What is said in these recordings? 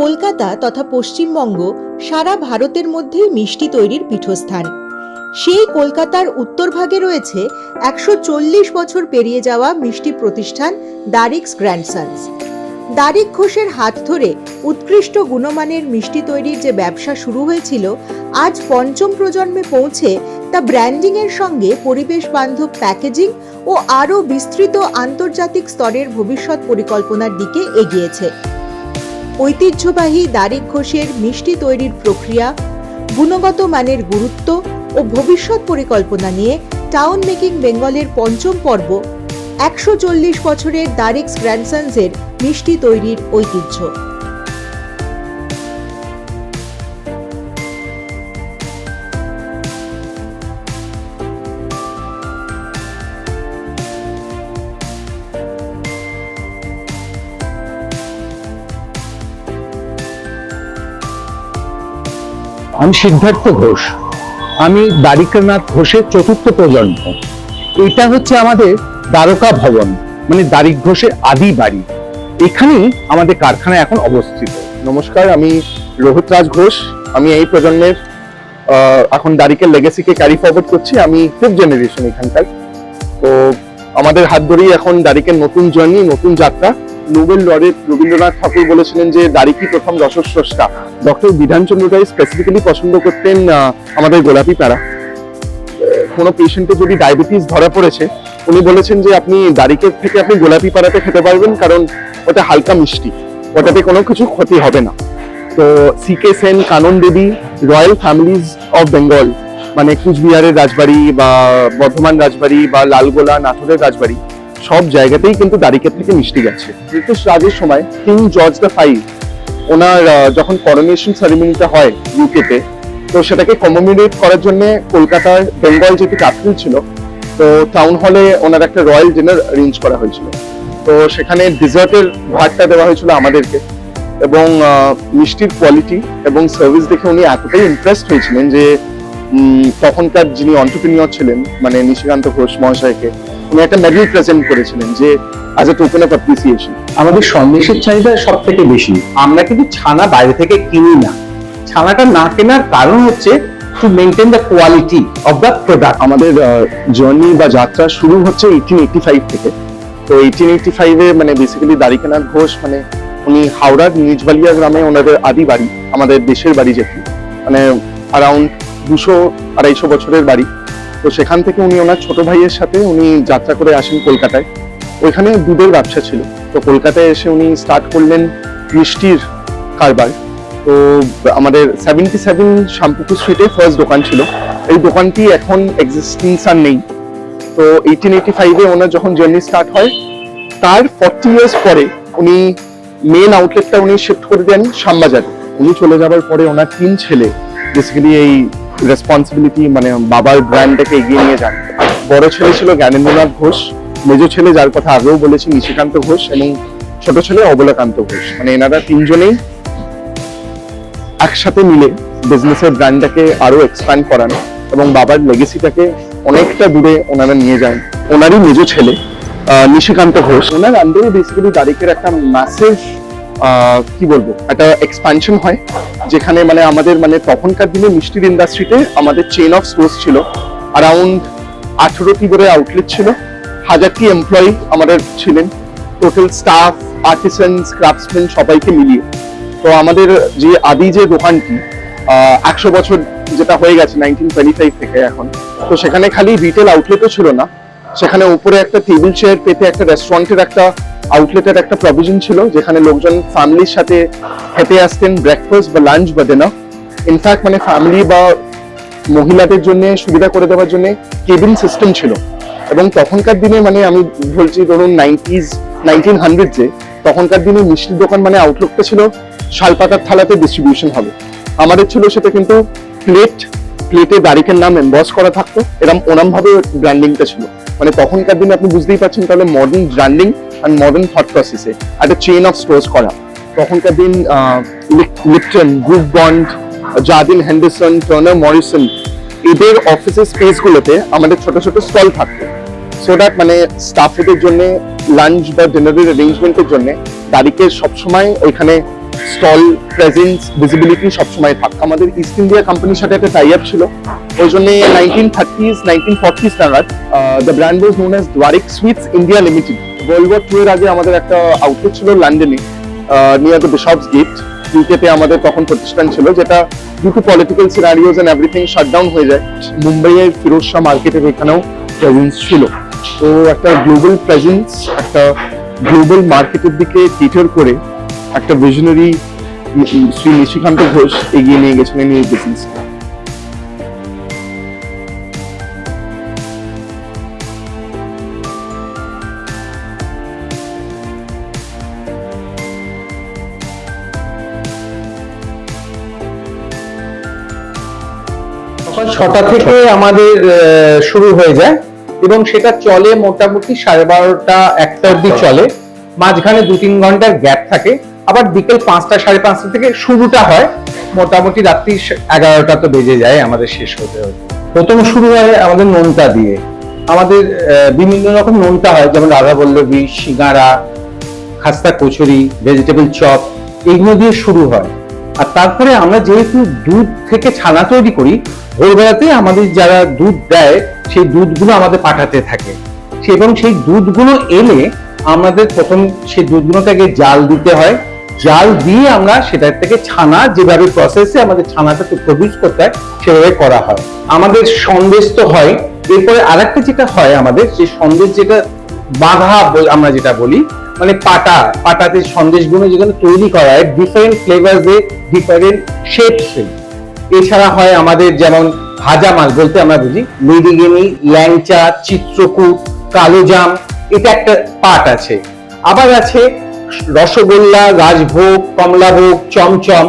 কলকাতা তথা পশ্চিমবঙ্গ সারা ভারতের মধ্যেই মিষ্টি তৈরির পীঠস্থান। সেই কলকাতার উত্তর ভাগে রয়েছে একশো চল্লিশ বছর পেরিয়ে যাওয়া মিষ্টি প্রতিষ্ঠান দারিক্স গ্র্যান্ডসন্স দারিক ঘোষের হাত ধরে উৎকৃষ্ট গুণমানের মিষ্টি তৈরির যে ব্যবসা শুরু হয়েছিল, আজ পঞ্চম প্রজন্মে পৌঁছে তা ব্র্যান্ডিংয়ের সঙ্গে পরিবেশ বান্ধব প্যাকেজিং ও আরও বিস্তৃত আন্তর্জাতিক স্তরের ভবিষ্যৎ পরিকল্পনার দিকে এগিয়েছে। ঐতিহ্যবাহী দারিক ঘোষের মিষ্টি তৈরির প্রক্রিয়া, গুণগত মানের গুরুত্ব ও ভবিষ্যৎ পরিকল্পনা নিয়ে টাউন মেকিং বেঙ্গলের পঞ্চম পর্ব একশো চল্লিশ বছরের দারিক্স গ্র্যান্ডসন্সের মিষ্টি তৈরির ঐতিহ্য। আমি সিদ্ধার্থ ঘোষ। আমি দ্বারিকানাথ ঘোষের চতুর্থ প্রজন্ম। এটা হচ্ছে আমাদের দ্বারকা ভবন মানে দ্বারিক ঘোষের আদি বাড়ি। এখানেই আমাদের কারখানা এখন অবস্থিত। নমস্কার, আমি রোহিত রাজ ঘোষ। আমি এই প্রজন্মের এখন দারিকের লেগেসিকে ক্যারি ফরওয়ার্ড করছি। আমি ফিফথ জেনারেশন এখানকার। তো আমাদের হাত ধরেই এখন দারিকের নতুন জার্নি নতুন যাত্রা। নোবেল লরেট রবীন্দ্রনাথ ঠাকুর বলেছিলেন যে দারিকই প্রথম রসস্রষ্টা ডক্টর বিধানচন্দ্র রায় স্পেসিফিক্যালি পছন্দ করতেন আমাদের গোলাপি প্যারা কোনো পেশেন্টের যদি ডায়াবেটিস ধরা পড়েছে, উনি বলেছেন যে, আপনি দারিকের থেকে আপনি গোলাপি পাড়াতে খেতে পারবেন, কারণ ওটা হালকা মিষ্টি। ওটাতে কোনো কিছু ক্ষতি হবে না। তো C K Sen Kanan Devi royal families of Bengal মানে কুচবিহারের রাজবাড়ি বা বর্ধমান রাজবাড়ি বা লালগোলা, নাটোরের রাজবাড়ি সব জায়গাতেই কিন্তু দারিকের থেকে মিষ্টি গেছে ব্রিটিশ রাজের সময় কিং জর্জ দ্য ফাইভ, ওনার যখন করোনেশন সেরিমনিটা হয় ইউকেতে তো সেটাকে কমোমিনেট করার জন্য কলকাতার বেঙ্গল যেহেতু ক্যাপিটাল ছিল, তো টাউন হলে ওনার একটা রয়্যাল ডিনার অ্যারেঞ্জ করা হয়েছিল। তো সেখানে ডিজার্টের ভাতটা দেওয়া হয়েছিল আমাদেরকে এবং মিষ্টির কোয়ালিটি এবং সার্ভিস দেখে উনি এতটাই ইমপ্রেসড হয়েছিলেন যে তখনকার যিনি অন্টারপ্রিনিয়র ছিলেন মানে নিশিকান্ত ঘোষ মহাশয়কে উনি একটা মেডেল প্রেজেন্ট করেছিলেন যে as a token of appreciation আমাদের সন্দেশের চাহিদা সব থেকে বেশি। আমরা কিন্তু ছানা বাইরে থেকে কিনি না। ছানাটা না কেনার কারণ হচ্ছে to maintain the quality of the product আমাদের জার্নি বা যাত্রা শুরু হচ্ছে এইটিন এইটি ফাইভ থেকে। তো এইটিন এইটি ফাইভে মানে বেসিক্যালি দ্বারিকানাথ ঘোষ মানে উনি হাওড়ার নিজবালিয়া গ্রামে ওনাদের আদি বাড়ি আমাদের দেশের বাড়ি যেটি। মানে অ্যারাউন্ড দুশো আড়াইশো বছরের বাড়ি। তো সেখান থেকে উনি ওনার ছোট ভাইয়ের সাথে উনি যাত্রা করে আসেন কলকাতায়। ওইখানে দুধের ব্যবসা ছিল। তো কলকাতায় এসে উনি স্টার্ট করলেন মিষ্টির কারবার। তো আমাদের সেভেন্টি সেভেন শ্যামপুকুর স্ট্রিটে ফার্স্ট দোকান ছিল। এই দোকানটি এখন এক্সিস্টেন্স আর নেই। তো এইটিন এইটি ফাইভে ওনার যখন জার্নি স্টার্ট হয়, তার ফর্টি ইয়ার্স পরে উনি মেন আউটলেটটা উনি শিফট করে দেন শ্যামবাজারে। উনি চলে যাবার পরে ওনার তিন ছেলে বেসিক্যালি এই রেসপন্সিবিলিটি মানে বাবার ব্র্যান্ডটাকে এগিয়ে নিয়ে যান। বড় ছেলে ছিল জ্ঞানেন্দ্রনাথ ঘোষ, মেজ ছেলে যার কথা আগেও বলেছি, নিশিকান্ত ঘোষ, এবং ছোট ছেলে অবলাকান্ত ঘোষ। মানে এনারা তিনজনেই একসাথে মিলে বিজনেসের ব্র্যান্ডটাকে আরও এক্সপ্যান্ড করান, এবং বাবার লেগেসিটাকে অনেকটা দূরে ওনারা নিয়ে যান। ওনারই নিজ ছেলে নিশিকান্ত ঘোষ। ওনার আন্ডারে বেসিক্যালি দারিকের একটা ম্যাসিভ কি বলব? একটা এক্সপানশন হয়, যেখানে মানে আমাদের মানে তখনকার দিনে মিষ্টির ইন্ডাস্ট্রিতে আমাদের চেন অফ স্টোর্স ছিল। অ্যারাউন্ড আঠেরোটি করে আউটলেট ছিল। হাজারটি এমপ্লয়ি আমাদের ছিলেন। টোটাল স্টাফ আর্টিসানস ক্রাফটসম্যান সবাইকে মিলিয়ে। তো আমাদের যে আদি যে দোকানটি একশো বছর যেটা হয়ে গেছে নাইনটিন টোয়েন্টি ফাইভ থেকে এখন। তো সেখানে খালি রিটেল আউটলেটও ছিল না। সেখানে উপরে একটা টেবিল চেয়ার পেতে একটা রেস্টুরেন্টের একটা আউটলেটের একটা প্রভিশন ছিল যেখানে লোকজন ফ্যামিলির সাথে খেতে আসতেন ব্রেকফাস্ট বা লাঞ্চ বা ডিনার ইনফ্যাক্ট মানে ফ্যামিলি বা মহিলাদের জন্য সুবিধা করে দেওয়ার জন্য কেবিন সিস্টেম ছিল। এবং তখনকার দিনে মানে আমি বলছি ধরুন নাইনটিজ নাইনটিন হান্ড্রেডে তখনকার দিনে মিষ্টির দোকান মানে আউটলুকটা ছিল শালপাতার থালাতে ডিস্ট্রিবিউশন হবে। আমাদের ছিল সেটা কিন্তু প্লেট প্লেটে দারিকের নাম এম্বস করা থাকতো। এরকম ওরম ভাবে ব্র্যান্ডিংটা ছিল। মানে তখনকার দিনে আপনি বুঝতেই পারছেন তাহলে modern branding and modern thought প্রসেসে একটা চেন অফ স্টোর্স করা। তখনকার দিন Lipton group Bond Jardine Henderson Turner Morrison এদের অফিসের স্পেসগুলোতে আমাদের ছোট ছোট স্টল থাকতো। সো দ্যাট মানে স্টাফদের জন্য লাঞ্চ বা ডিনারের অ্যারেঞ্জমেন্টের জন্য দারিকে সবসময় ওইখানে স্টল প্রেজেন্স ভিজিবিলিটি সবসময় থাক। আমাদের ইস্ট ইন্ডিয়া কোম্পানির সাথে একটা টাই আপ ছিল। ওই জন্য নাইনটিন থার্টিস নাইনটিন ফর্টিস নাগাদ the brand was known as Dwarik sweets India limited world war two এর আগে আমাদের একটা আউটলেট ছিল লন্ডনে নিয়ার দ্য বিশপস গেট ইউকেতে আমাদের তখন প্রতিষ্ঠান ছিল, যেটা due to political scenarios and everything shutdown হয়ে যায়, মুম্বাইয়ের ফিরোজ শাহ মার্কেটের এখানেও প্রেজেন্স ছিল। তো একটা গ্লোবাল প্রেজেন্স একটা গ্লোবাল মার্কেটের দিকে কেটার করে একটা ভিশনারি শ্রী নিশিকান্ত ঘোষ এগিয়ে নিয়ে গেছিলেন এই বিজনেস ছটা থেকে আমাদের শুরু হয়ে যায় এবং সেটা চলে মোটামুটি সাড়ে বারোটা, একটা অব্দি চলে। মাঝখানে দু তিন ঘণ্টার গ্যাপ থাকে। আবার বিকেল পাঁচটা, সাড়ে পাঁচটা থেকে শুরুটা হয়। মোটামুটি রাত্রি এগারোটা তো বেজে যায়, আমাদের শেষ হতে হতে। প্রথম শুরু হয় আমাদের নোনতা দিয়ে। আমাদের বিভিন্ন রকম নোনতা হয়, যেমন রাধা বল্লভী সিঙ্গারা, খাস্তা কচুরি ভেজিটেবল চপ এইগুলো দিয়ে শুরু হয়। আর তারপরে আমরা যেহেতু দুধ থেকে ছানা তৈরি করি, ভোরবেলাতে আমাদের যারা দুধ দেয়, সেই দুধগুলো আমাদের পাঠাতে থাকে। এবং সেই দুধগুলো এলে আমাদের প্রথম সেই দুধগুলোটাকে জাল দিতে হয় জাল দিয়ে আমরা সেটার থেকে ছানা যেভাবে প্রসেসে আমাদের ছানাটাকে প্রডিউস করতে হয়, সেভাবে করা হয়। আমাদের সন্দেশ তো হয়। এরপরে আরেকটা যেটা হয় আমাদের সেই সন্দেশ যেটা বাঘা আমরা যেটা বলি মানে পাটা, পাটাতে সন্দেশগুলো যেখানে তৈরি করা হয় ডিফারেন্ট ফ্লেভার্সে ডিফারেন্ট শেপসে এছাড়া হয় আমাদের যেমন ভাজা মাছ বলতে আমরা বুঝি লেডিগিনি ল্যাংচা, চিত্রকূট কালোজাম এটা একটা পাট আছে। আবার আছে রসগোল্লা রাজভোগ কমলাভোগ চমচম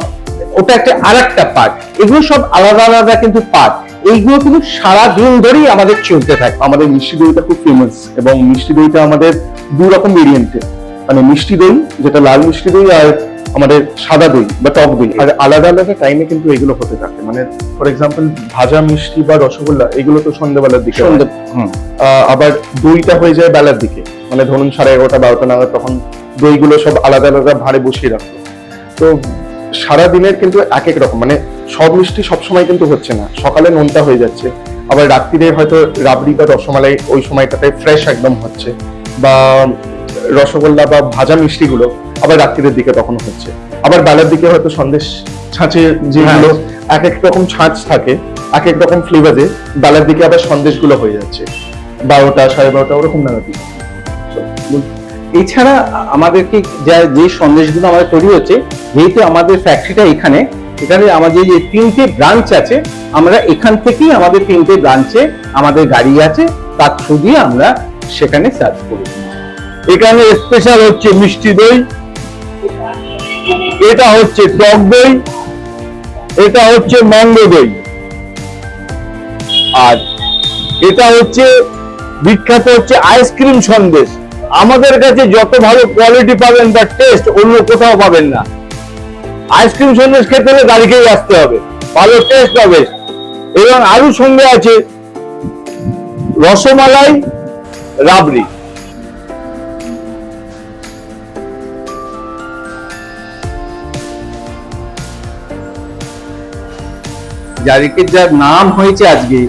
ওটা একটা আর একটা পাট এগুলো সব আলাদা আলাদা কিন্তু পাট এইগুলো কিন্তু সারা দিন ধরেই আমাদের চলতে থাকে। আমাদের মিষ্টি দইটা খুব ফেমাস এবং মিষ্টি দইটা আমাদের দু রকম ভেরিয়েন্টে মানে মিষ্টি দই যেটা লাল মিষ্টি দই আর আমাদের সাদা দই বা টক দই। আর আলাদা আলাদা টাইমে কিন্তু এগুলো হতে থাকে। মানে ফর এক্সাম্পল ভাজা মিষ্টি বা রসগোল্লা এগুলো তো সন্ধ্যেবেলার দিকে আবার দইটা হয়ে যায় বেলার দিকে। মানে ধরুন সাড়ে এগারোটা বারোটা নাগাদ তখন দইগুলো সব আলাদা আলাদা ভাঁড়ে বসিয়ে রাখতো তো সারা দিনের কিন্তু এক এক রকম মানে সব মিষ্টি সবসময় কিন্তু হচ্ছে না। সকালে নোনতা হয়ে যাচ্ছে আবার রাত্রিরে হয়তো রাবড়ি বা রসমালাই ওই সময়টাতে ফ্রেশ একদম হচ্ছে বা রসগোল্লা বা ভাজা মিষ্টিগুলো আবার রাত্রিরের দিকে তখন হচ্ছে। আবার বেলার দিকে হয়তো সন্দেশ ছাঁচে যেগুলো এক এক রকম ছাঁচ থাকে এক এক রকম ফ্লেভারে বেলার দিকে আবার সন্দেশগুলো হয়ে যাচ্ছে। বারোটা সাড়ে বারোটা ওরকম নাগাদ দিকে। এছাড়া আমাদেরকে যা, যে সন্দেশগুলো আমাদের তৈরি হচ্ছে, যেহেতু আমাদের ফ্যাক্টরিটা এখানে এখানে আমাদের যে তিনটে ব্রাঞ্চ আছে, আমরা এখান থেকেই আমাদের তিনটে ব্রাঞ্চে আমাদের গাড়ি আছে, তার থ্রু দিয়ে আমরা সেখানে সার্চ করি। এখানে স্পেশাল হচ্ছে মিষ্টি দই, এটা হচ্ছে টক দই, এটা হচ্ছে ম্যাঙ্গো দই। আর এটা হচ্ছে, বিখ্যাত হচ্ছে আইসক্রিম সন্দেশ। আমাদের কাছে যত ভালো কোয়ালিটি পাবেন বা টেস্ট অন্য কোথাও পাবেন না। আইসক্রিম সন্দেশ খেতে হলে গাড়িকেই আসতে হবে। ভালো টেস্ট হবে এবং আরও সঙ্গে আছে রসমালাই, রাবড়ি। যার নাম হয়েছে আজকে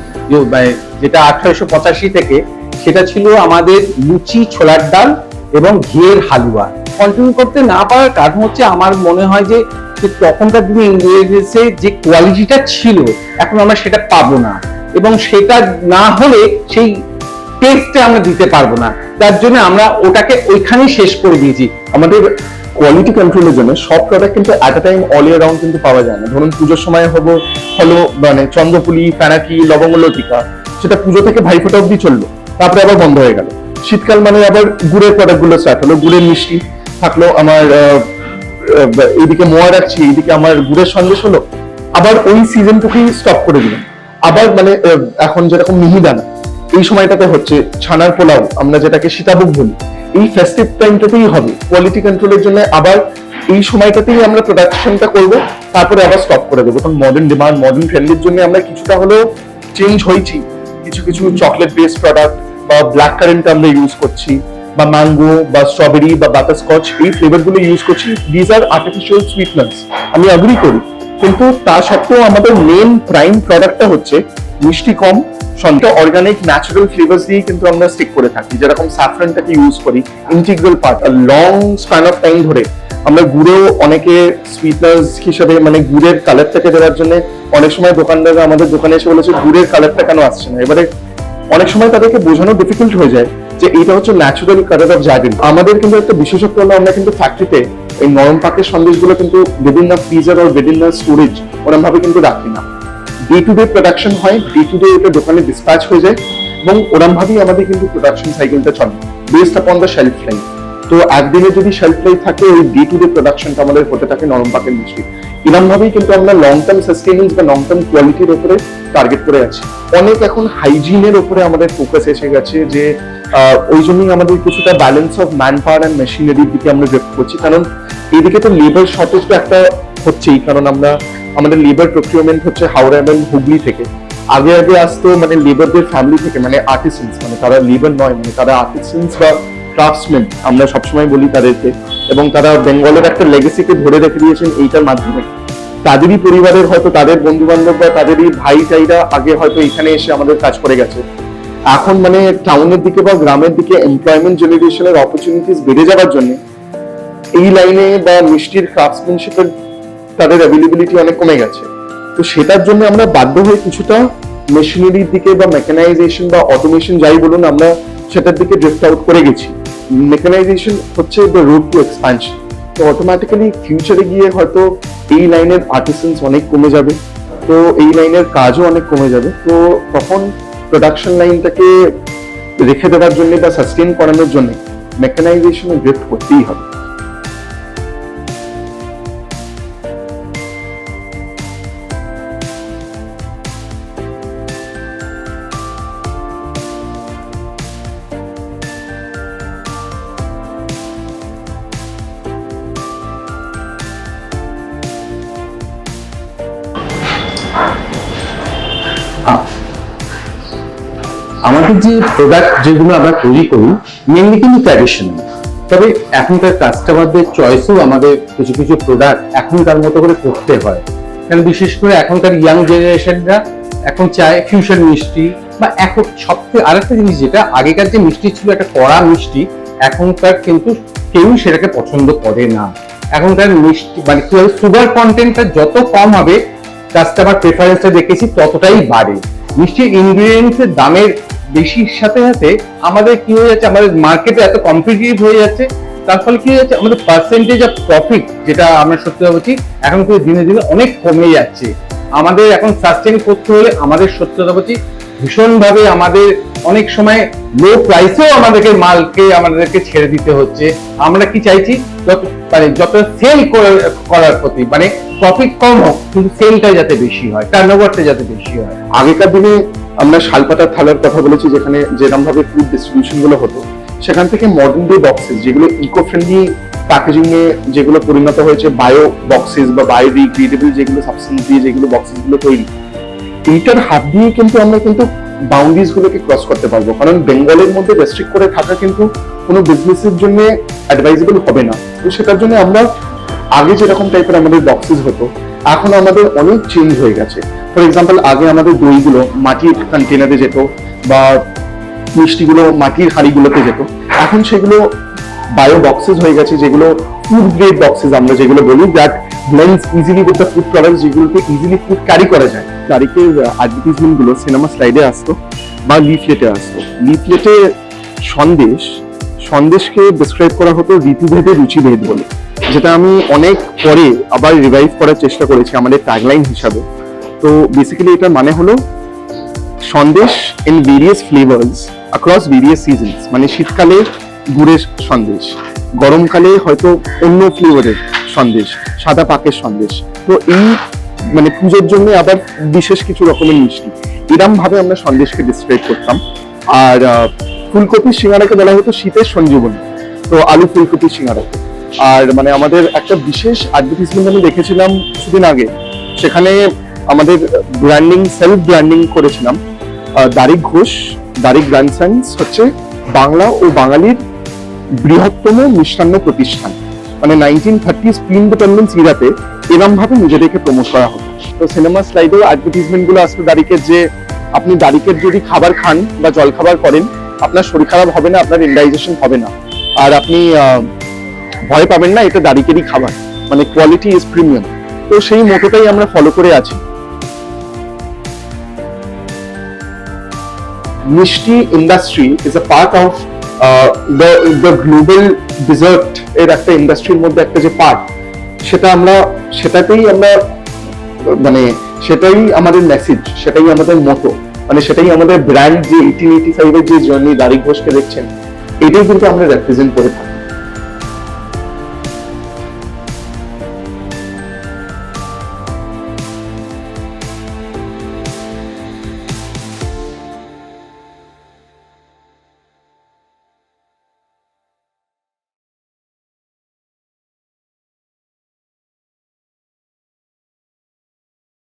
মানে যেটা আঠারোশো পঁচাশি থেকে সেটা ছিল আমাদের লুচি, ছোলার ডাল এবং ঘিয়ের হালুয়া। কন্টিনিউ করতে না পারার কারণ হচ্ছে আমার মনে হয় যে তখনকার দিনে ইংরেজিতে যে কোয়ালিটিটা ছিল, এখন আমরা সেটা পাবো না। এবং সেটা না হলে সেই টেস্টটা আমরা দিতে পারব না। তার জন্য আমরা ওটাকে ওইখানেই শেষ করে দিয়েছি। আমাদের কোয়ালিটি কন্ট্রোলের জন্য সব প্রোডাক্ট কিন্তু অ্যাট টাইম অল ইয়ার কিন্তু পাওয়া যায় না। ধরুন পুজোর সময় হব হলো মানে চন্দ্রপুলি প্যানাকি লবঙ্গ, লতিকা, সেটা পুজো থেকে ভাইফোঁটা অব্দি চলল। তারপরে আবার বন্ধ হয়ে গেল। শীতকাল মানে আবার গুড়ের প্রোডাক্টগুলো স্টার্ট হলো, গুড়ের মিষ্টি থাকল, আমার এইদিকে মোয়া রাখছি, এইদিকে আমার গুড়ের সন্দেশ হলো আবার ওই সিজনটুকুই স্টপ করে দিলাম। আবার মানে এখন যেরকম মিহিদানা এই সময়টাতে হচ্ছে ছানার পোলাও, আমরা যেটাকে সীতাভোগ বলি। এই ফেস্টিভ টাইমটাতেই হবে। কোয়ালিটি কন্ট্রোলের জন্য আবার এই সময়টাতেই আমরা প্রোডাকশনটা করব, তারপরে আবার স্টপ করে দেবো। কারণ মডার্ন ডিমান্ড মডার্ন ট্রেন্ডের জন্য আমরা কিছুটা হলেও চেঞ্জ হয়েছি। কিছু কিছু চকলেট বেসড প্রোডাক্ট বা ব্ল্যাক কারেন্ট আমরা ইউজ করছি, বা ম্যাঙ্গো বা স্ট্রবেরি বা বাটারস্কচ এই ফ্লেভারগুলো ইউজ করছি। দিজ আর আর্টিফিশিয়াল সুইটনার্স আমি অ্যাগ্রি করি। কিন্তু তা সত্ত্বেও আমাদের মেন প্রাইম প্রোডাক্টটা হচ্ছে মিষ্টি কম সন্ত অর্গানিক ন্যাচারাল ফ্লেভার্স দিয়ে কিন্তু আমরা স্টিক করে থাকি। যেরকম স্যাফরানটাকে ইউজ করি integral part long span of time ধরে। আমরা গুড়েও অনেকে সুইটনার্স হিসেবে মানে গুড়ের কালারটাকে দেওয়ার জন্য অনেক সময় দোকানদাররা আমাদের দোকানে এসে বলেছে, গুড়ের কালারটা কেন আসছে না? এবারে অনেক সময় তাদেরকে বোঝানো ডিফিকাল্ট হয়ে যায় যে এটা হচ্ছে ন্যাচারাল কালার অফ জার্ডিন আমাদের কিন্তু একটা বিশেষত্ব হলো, আমরা কিন্তু ফ্যাক্টরিতে এই নরম পাকের সন্দেশগুলো কিন্তু বিভিন্ন ফ্রিজার আর বিভিন্ন স্টোরেজ ওরম ভাবে কিন্তু রাখি না। ডে টু ডে প্রোডাকশন হয় ডে টু ডে এটা দোকানে ডিসপ্যাচ হয়ে যায় এবং ওরম ভাবেই আমাদের কিন্তু প্রোডাকশন সাইকেলটা চলে based upon the shelf life তো একদিনে যদি শেলফ লাইফ থাকে, ওই ডে টু ডে প্রোডাকশনটা আমাদের হতে থাকে নরম পাকের মিষ্টি। এরকম ভাবেই কিন্তু আমরা লং টার্ম সাস্টেনেন্স বা লং টার্ম কোয়ালিটির উপরে টার্গেট করে আছি। অনেক এখন হাইজিনের উপরে আমাদের ফোকাস এসে গেছে যে ওই জন্যই আমাদের কিছুটা balance of man power and মেশিনারির দিকে আমরা ড্রিফট করছি। কারণ এদিকে তো লেবার শর্টেজ তো একটা হচ্ছেই, কারণ আমরা, আমাদের লেবার প্রকিউরমেন্ট হচ্ছে হাওড়া এবং হুগলি থেকে। আগে আগে আসতো মানে লেবারদের ফ্যামিলি থেকে মানে আর্টিসেন্স মানে তারা লেবার নয় মানে তারা আর্টিসেন্স বা ক্রাফটসম্যান আমরা সবসময় বলি তাদেরকে। এবং তারা বেঙ্গলের একটা লেগেসিকে ধরে রেখে দিয়েছেন এইটার মাধ্যমে। তাদেরই পরিবারের হয়তো তাদের বন্ধু বান্ধব বা তাদেরই ভাই টাইরা আগে হয়তো এখানে এসে আমাদের কাজ করে গেছে। এখন মানে টাউনের দিকে বা গ্রামের দিকে এমপ্লয়মেন্ট জেনারেশনের অপরচুনিটিস বেড়ে যাওয়ার জন্য এই লাইনে বা মিষ্টির ক্রাফটসম্যানশিপের তাদের অ্যাভেলেবিলিটি অনেক কমে গেছে। তো সেটার জন্য আমরা বাধ্য হয়ে কিছুটা মেশিনারির দিকে বা মেকানাইজেশন বা অটোমেশন যাই বলুন, আমরা সেটার দিকে ড্রিফট আউট করে গেছি। মেকানাইজেশন হচ্ছে দ্য রুট টু এক্সপ্যানশন তো অটোমেটিক্যালি ফিউচারে গিয়ে হয়তো এই লাইনের আর্টিসেন্স অনেক কমে যাবে, তো এই লাইনের কাজও অনেক কমে যাবে। তো তখন প্রোডাকশন লাইনটাকে রেখে দেওয়ার জন্য বা সাস্টেন করানোর জন্য মেকানাইজেশনে ড্রিফট করতেই হবে। আমাদের যে প্রোডাক্ট যেগুলো আমরা তৈরি করি মেনলি কিন্তু ট্র্যাডিশনাল তবে এখনকার কাস্টমারদের চয়েসও আমাদের কিছু কিছু প্রোডাক্ট এখনকার মতো করে করতে হয়। কারণ বিশেষ করে এখনকার ইয়াং জেনারেশনরা এখন চায় ফিউশন মিষ্টি বা এখন সবথেকে আরেকটা জিনিস যেটা, আগেকার যে মিষ্টি ছিল, একটা কড়া মিষ্টি, এখনকার কিন্তু কেউ সেটাকে পছন্দ করে না। এখনকার মিষ্টি মানে কি হবে সুগার কন্টেন্টটা যত কম হবে কাস্টমার প্রেফারেন্সটা দেখেছি ততটাই বাড়ে। মিষ্টির ইনগ্রিডিয়েন্টস এর দামের বেশির সাথে সাথে আমাদের কি হয়ে যাচ্ছে, আমাদের মার্কেটে এত কম্পিটিটিভ হয়ে যাচ্ছে, তার ফলে কি যাচ্ছে, আমাদের পার্সেন্টেজ অফ প্রফিট যেটা আমরা সত্যি বলছি, এখন কিন্তু দিনে দিনে অনেক কমে যাচ্ছে। আমাদের এখন সাস্টেন করতে হলে আমাদের সত্যতা বলছি ভীষণভাবে আমাদের অনেক সময় লো প্রাইসেও আমাদেরকে মালকে, আমাদেরকে ছেড়ে দিতে হচ্ছে। আমরা কি চাইছি? যত মানে যত সেল করার প্রতি মানে প্রফিট কম হোক, কিন্তু সেলটা যাতে বেশি হয় টার্নওভারটা যাতে বেশি হয়। আগেকার দিনে আমরা শালপাতার থালার কথা বলেছি, যেখানে যেরকম ভাবে ফুড ডিস্ট্রিবিউশনগুলো হতো, সেখান থেকে মডার্ন ডে বক্সেস যেগুলো ইকো ফ্রেন্ডলি প্যাকেজিং এ যেগুলো পরিণত হয়েছে বায়ো বক্সেস বা বায়ো রিগ্রেডেবল যেগুলো সাবস্টেন্স দিয়ে যেগুলো বক্সেসগুলো তৈরি এইটার হাত দিয়ে কিন্তু আমরা কিন্তু বাউন্ডারিজ গুলোকে ক্রস করতে পারব। কারণ বেঙ্গলের মধ্যে রেস্ট্রিক্ট করে থাকা কিন্তু কোনো বিজনেসের জন্য অ্যাডভাইজেবল হবে না। তো সেটার জন্য আমরা আগে যেরকম টাইপের আমাদের বক্সেস হতো, এখন আমাদের অনেক চেঞ্জ হয়ে গেছে। ফর এক্সাম্পল আগে আমাদের দইগুলো মাটির কন্টেনারে যেত বা মিষ্টিগুলো মাটির হাঁড়িগুলোতে যেত। এখন সেগুলো বায়ো বক্সেস হয়ে গেছে, যেগুলো ফুড গ্রেড বক্সেস আমরা যেগুলো বলি that blends easily with the food products যেগুলোকে ইজিলি ফুড ক্যারি করা যায়। তারিখের অ্যাডভার্টিজমেন্টগুলো সিনেমা স্লাইডে আসতো বা লিফলেটে আসতো। লিফলেটে সন্দেশ, সন্দেশকে ডিসক্রাইব করা হতো ঋতুভেদে রুচিভেদ বলে। যেটা আমি অনেক পরে আবার রিভাইভ করার চেষ্টা করেছি আমাদের ট্যাগলাইন হিসাবে। তো বেসিক্যালি এটার মানে হলো sandesh in various flavours across various seasons মানে শীতকালে গুড়ের সন্দেশ, গরমকালে হয়তো অন্য ফ্লেভারের সন্দেশ সাদা পাকের সন্দেশ। তো এই মানে পুজোর জন্য আবার বিশেষ কিছু রকমের মিষ্টি। এরম ভাবে আমরা সন্দেশকে ডিসক্রাইব করতাম। আর আহ, ফুলকপির সিঙ্গারাকে বলা হতো শীতের সঞ্জীবনী। তো আলু ফুলকপির সিঙ্গারাকে আর মানে আমাদের একটা বিশেষ অ্যাডভার্টিসমেন্ট আমি দেখেছিলাম কিছুদিন আগে। সেখানে আমাদের ব্র্যান্ডিং সেলফ ব্র্যান্ডিং করেছিলাম। দারিক ঘোষ দারিক গ্র্যান্ডসাইন্স হচ্ছে বাংলা ও বাঙালির বৃহত্তম মিষ্টান্ন প্রতিষ্ঠান। মানে নাইনটিন থার্টিস প্রি ইন্ডিপেন্ডেন্স ইরাতে এরম ভাবে নিজেদেরকে প্রমোট করা হতো তো সিনেমা স্লাইডেও অ্যাডভার্টিজমেন্টগুলো আসতো দারিকের যে আপনি দারিকের যদি খাবার খান বা জল খাবার করেন, আপনার শরীর খারাপ হবে না, আপনার ইনডাইজেশন হবে না। আর আপনি ভয় পাবেন না, এটা দারিকেরই খাবার। মানে কোয়ালিটি ইজ প্রিমিয়াম তো সেই মোটোটাই আমরা ফলো করে আছি। মিষ্টি industry is a part of the global dessert এর একটা ইন্ডাস্ট্রির মধ্যে একটা যে পার্ট সেটা আমরা, সেটাতেই আমরা মানে সেটাই আমাদের মেসেজ সেটাই আমাদের মতো মানে সেটাই আমাদের ব্র্যান্ড যে এইটিন এইটি ফাইভের যে জার্নি দারিক ঘোষকে দেখছেন, এটাই কিন্তু আমরা রেপ্রেজেন্ট করে থাকি।